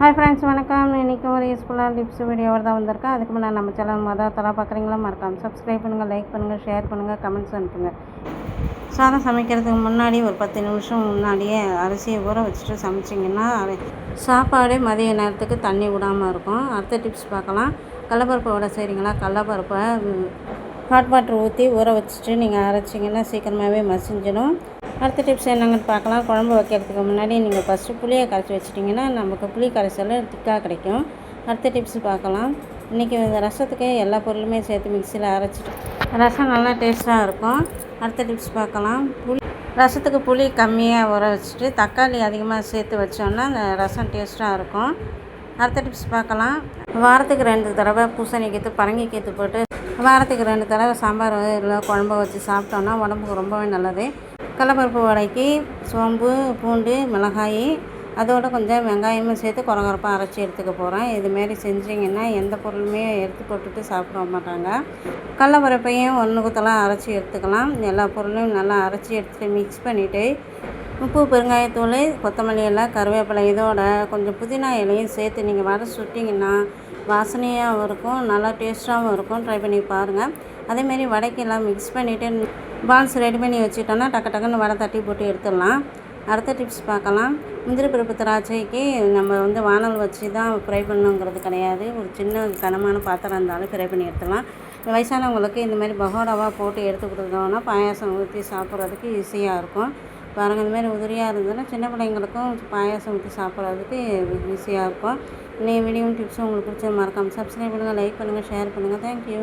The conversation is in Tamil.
ஹாய் ஃப்ரெண்ட்ஸ் வணக்கம். இன்றைக்கி ஒரு யூஸ்ஃபுல்லாக டிப்ஸ் வீடியோவாக தான் வந்திருக்கேன் அதுக்கு முன்னாடி நம்ம சேனல் மொதல் தலா பார்க்குறீங்களா மறக்காம சப்ஸ்கிரைப் பண்ணுங்கள் லைக் பண்ணுங்கள் ஷேர் பண்ணுங்கள் கமெண்ட்ஸ் அனுப்புங்க. சாதம் சமைக்கிறதுக்கு முன்னாடி ஒரு பத்து நிமிஷம் முன்னாடியே அரிசியை ஊற வச்சுட்டு சமைச்சிங்கன்னா சாப்பாடு மதிய நேரத்துக்கு தண்ணி விடாமல் இருக்கும். அடுத்த டிப்ஸ் பார்க்கலாம். கடலப்பருப்பு வடை செய்கிறீங்களா கடலப்பருப்பை ஹாட் வாட்டர் ஊற்றி ஊற வச்சுட்டு நீங்கள் அரைச்சிங்கன்னா சீக்கிரமாகவே மசிஞ்சிடும். அடுத்த டிப்ஸ் என்னங்கன்னு பார்க்கலாம். குழம்பு வைக்கிறதுக்கு முன்னாடி நீங்கள் ஃபஸ்ட்டு புளியை கரைச்சி வச்சிட்டிங்கன்னா நமக்கு புளி கரைசல் திக்காக கிடைக்கும். அடுத்த டிப்ஸ் பார்க்கலாம். இன்றைக்கி இந்த ரசத்துக்கு எல்லா பொருளுமே சேர்த்து மிக்சியில் அரைச்சிட்டு ரசம் நல்லா டேஸ்ட்டாக இருக்கும். அடுத்த டிப்ஸ் பார்க்கலாம். புளி ரசத்துக்கு புளி கம்மியாக ஊற வச்சுட்டு தக்காளி அதிகமாக சேர்த்து வச்சோன்னா அந்த ரசம் டேஸ்ட்டாக இருக்கும். அடுத்த டிப்ஸ் பார்க்கலாம். வாரத்துக்கு ரெண்டு தடவை பூசணிக்கீத்து பரங்கிக்கீத்து போட்டு வாரத்துக்கு ரெண்டு தடவை சாம்பார் இல்லை குழம்பு வச்சு சாப்பிட்டோன்னா உடம்புக்கு ரொம்பவே நல்லது. கடலப்பருப்பு வடைக்கு சோம்பு பூண்டு மிளகாய் அதோட கொஞ்சம் வெங்காயமும் சேர்த்து குறகுறப்பாக அரைச்சி எடுத்துக்க போகிறேன் இதுமாரி செஞ்சிங்கன்னா எந்த பொருளுமே எடுத்து போட்டுட்டு சாப்பிட மாட்டாங்க. கடலப்பருப்பையும் ஒன்று குத்தலாம் அரைச்சி எடுத்துக்கலாம். எல்லா பொருளையும் நல்லா அரைச்சி எடுத்துகிட்டு மிக்ஸ் பண்ணிவிட்டு உப்பு பெருங்காயத்தூள் கொத்தமல்லி எல்லாம் கருவேப்பிலை இதோட கொஞ்சம் புதினா இலையும் சேர்த்து நீங்கள் வடை சுட்டிங்கன்னா வாசனையாகவும் இருக்கும் நல்லா டேஸ்ட்டாகவும் இருக்கும். ட்ரை பண்ணி பாருங்கள் அதேமாரி வடைக்கெல்லாம் மிக்ஸ் பண்ணிவிட்டு பால்ஸ் ரெடி பண்ணி வச்சுட்டோன்னா டக்கு டக்குன்னு வடை தட்டி போட்டு எடுத்துடலாம். அடுத்த டிப்ஸ் பார்க்கலாம். முந்திரி பருப்பு திராட்சைக்கு நம்ம வந்து வானல் வச்சு தான் ஃப்ரை பண்ணுங்கிறது கிடையாது. ஒரு சின்ன கனமான பாத்திரம் இருந்தாலும் ஃப்ரை பண்ணி எடுத்துடலாம். வயசானவங்களுக்கு இந்த மாதிரி பகோடாவாக போட்டு எடுத்து கொடுத்தோன்னா பாயாசம் ஊற்றி சாப்பிட்றதுக்கு ஈஸியாக இருக்கும். பாருங்கள் இந்த மாதிரி உதிரியாக இருந்ததுன்னா சின்ன பிள்ளைங்களுக்கும் பாயாசம் ஊற்றி சாப்பிட்றதுக்கு ஈஸியாக இருக்கும். இன்னைய வீடியோ டிப்ஸும் உங்களுக்கு பிடிச்ச மறக்காமல் சப்ஸ்கிரைப் பண்ணுங்கள் லைக் பண்ணுங்கள் ஷேர் பண்ணுங்கள் தேங்க்யூ